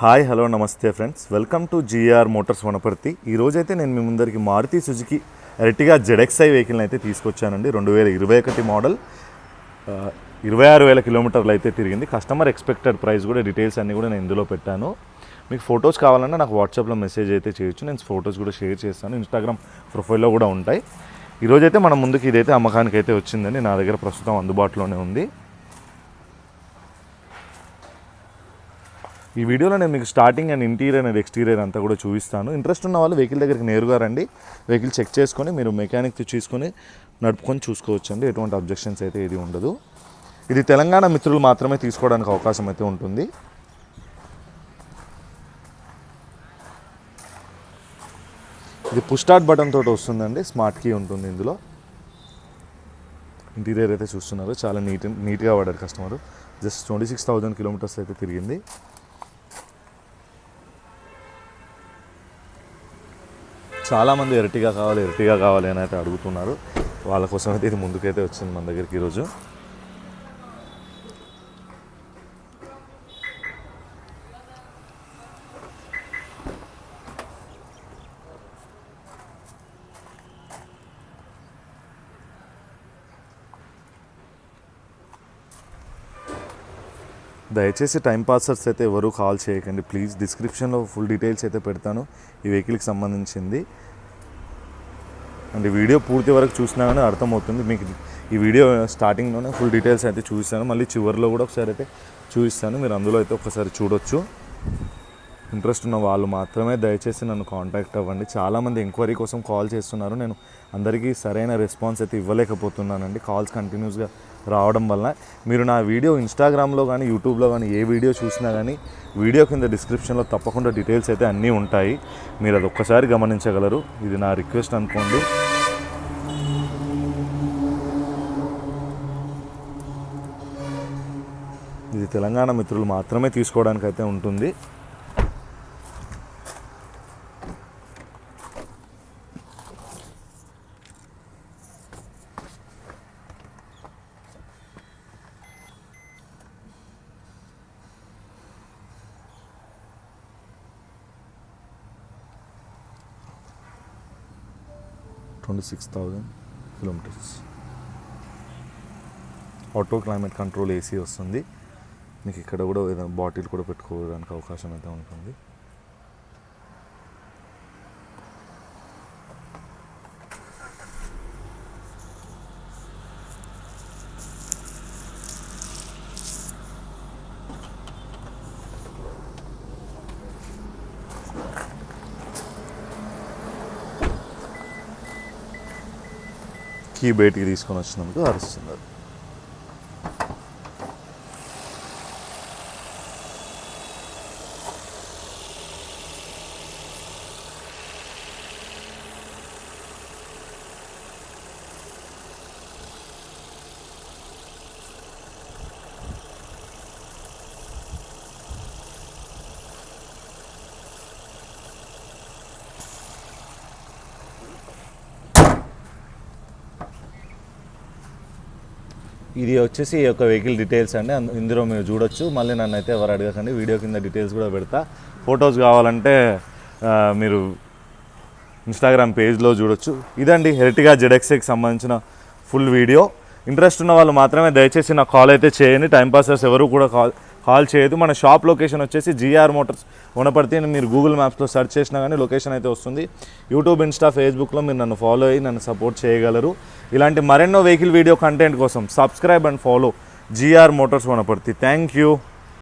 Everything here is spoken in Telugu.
హాయ్ హలో నమస్తే friends. Welcome to GR motors Wanaparthy. ఈరోజైతే నేను మీ ముందరికి మారుతి సుజుకి ఎర్టిగా జెడెక్స్ఐ వెహికల్ని అయితే తీసుకొచ్చానండి. రెండు వేల ఇరవై ఒకటి మోడల్. ఇరవై ఆరు వేల కిలోమీటర్లు అయితే తిరిగింది. కస్టమర్ ఎక్స్పెక్టెడ్ ప్రైస్ కూడా డీటెయిల్స్ అన్నీ కూడా నేను ఇందులో పెట్టాను. మీకు ఫొటోస్ కావాలన్నా నాకు వాట్సాప్లో మెసేజ్ అయితే చేయొచ్చు. నేను ఫొటోస్ కూడా షేర్ చేస్తాను. ఇన్స్టాగ్రామ్ ప్రొఫైల్లో కూడా ఉంటాయి. ఈరోజైతే మన ముందుకి ఇదైతే అమ్మకానికి అయితే వచ్చిందండి. నా దగ్గర ప్రస్తుతం అందుబాటులోనే ఉంది. ఈ వీడియోలో నేను మీకు starting and interior and exterior అంతా కూడా చూపిస్తాను. ఇంట్రెస్ట్ ఉన్న వాళ్ళు వెహికల్ దగ్గరికి నేరుగా రండి. వెహికల్ చెక్ చేసుకొని మీరు మెకానిక్ తీసుకొని నడుపుకొని చూసుకోవచ్చు అండి ఎటువంటి అబ్జెక్షన్స్ అయితే ఇది ఉండదు. ఇది తెలంగాణ మిత్రులు మాత్రమే తీసుకోవడానికి అవకాశం అయితే ఉంటుంది. ఇది పుష్టార్ట్ బటన్ తోటి వస్తుందండి. స్మార్ట్ కీ ఉంటుంది ఇందులో. ఇంటీరియర్ అయితే చూస్తున్నారు. చాలా నీట్ నీట్గా వాడారు customer just twenty six thousand kilometres అయితే తిరిగింది. చాలామంది ఎరటిగా కావాలి ఎరటిగా కావాలి అని అయితే అడుగుతున్నారు. వాళ్ళ కోసం అయితే ఇది ముందుకైతే వచ్చింది మన దగ్గరికి ఈరోజు. దయచేసి టైం పాసర్స్ అయితే ఎవరు కాల్ చేయకండి. ప్లీజ్ డిస్క్రిప్షన్లో ఫుల్ డీటెయిల్స్ అయితే పెడతాను. ఈ వెహికల్కి సంబంధించింది. అండ్ వీడియో పూర్తి వరకు చూసినా కానీ అర్థమవుతుంది. మీకు ఈ వీడియో స్టార్టింగ్లోనే ఫుల్ డీటెయిల్స్ అయితే చూపిస్తాను. మళ్ళీ చివరిలో కూడా ఒకసారి అయితే చూపిస్తాను. మీరు అందులో అయితే ఒకసారి చూడొచ్చు. ఇంట్రెస్ట్ ఉన్న వాళ్ళు మాత్రమే దయచేసి నన్ను కాంటాక్ట్ అవ్వండి. చాలామంది ఎంక్వైరీ కోసం కాల్ చేస్తున్నారు. నేను అందరికీ సరైన రెస్పాన్స్ అయితే ఇవ్వలేకపోతున్నానండి. కాల్స్ కంటిన్యూస్గా రావడం వల్ల. మీరు నా వీడియో ఇన్స్టాగ్రామ్లో కానీ యూట్యూబ్లో కానీ ఏ వీడియో చూసినా కానీ వీడియో కింద డిస్క్రిప్షన్లో తప్పకుండా డీటెయిల్స్ అయితే అన్నీ ఉంటాయి. మీరు అది ఒక్కసారి గమనించగలరు. ఇది నా రిక్వెస్ట్ అనుకోండి. ఇది తెలంగాణ మిత్రులు మాత్రమే తీసుకోవడానికి అయితే ఉంటుంది. Twenty six thousand kilometres auto climate control AC వస్తుంది. మీకు ఇక్కడ కూడా ఏదైనా బాటిల్ కూడా పెట్టుకోవడానికి అవకాశం అయితే ఉంటుంది. కీ బయటికి తీసుకొని వచ్చినందుకు అరుస్తున్నారు. ఇది వచ్చేసి ఈ యొక్క వెహికల్ డీటెయిల్స్ అండి. అందు- ఇందులో మీరు చూడొచ్చు. మళ్ళీ నన్ను అయితే ఎవరు అడగకండి. వీడియో కింద డీటెయిల్స్ కూడా పెడతా. ఫొటోస్ కావాలంటే మీరు ఇన్స్టాగ్రామ్ పేజ్లో చూడొచ్చు. ఇదండి హెరిటిగా జెడెక్స్కి సంబంధించిన ఫుల్ వీడియో ఇంట్రెస్ట్ ఉన్న వాళ్ళు మాత్రమే దయచేసి నాకు కాల్ అయితే చేయండి. టైం పాసర్స్ ఎవరు కూడా కాల్ కాల్ చేయదు. మన షాప్ లొకేషన్ వచ్చేసి జిఆర్ మోటార్స్. వనపర్తి మీరు గూగుల్ మ్యాప్స్లో సెర్చ్ చేసినా కానీ లొకేషన్ అయితే వస్తుంది. యూట్యూబ్ ఇన్స్టా ఫేస్బుక్లో మీరు నన్ను ఫాలో అయ్యి నన్ను సపోర్ట్ చేయగలరు. ఇలాంటి మరెన్నో వెహికల్ వీడియో కంటెంట్ కోసం subscribe and follow GR motors Wanaparthy. Thank you.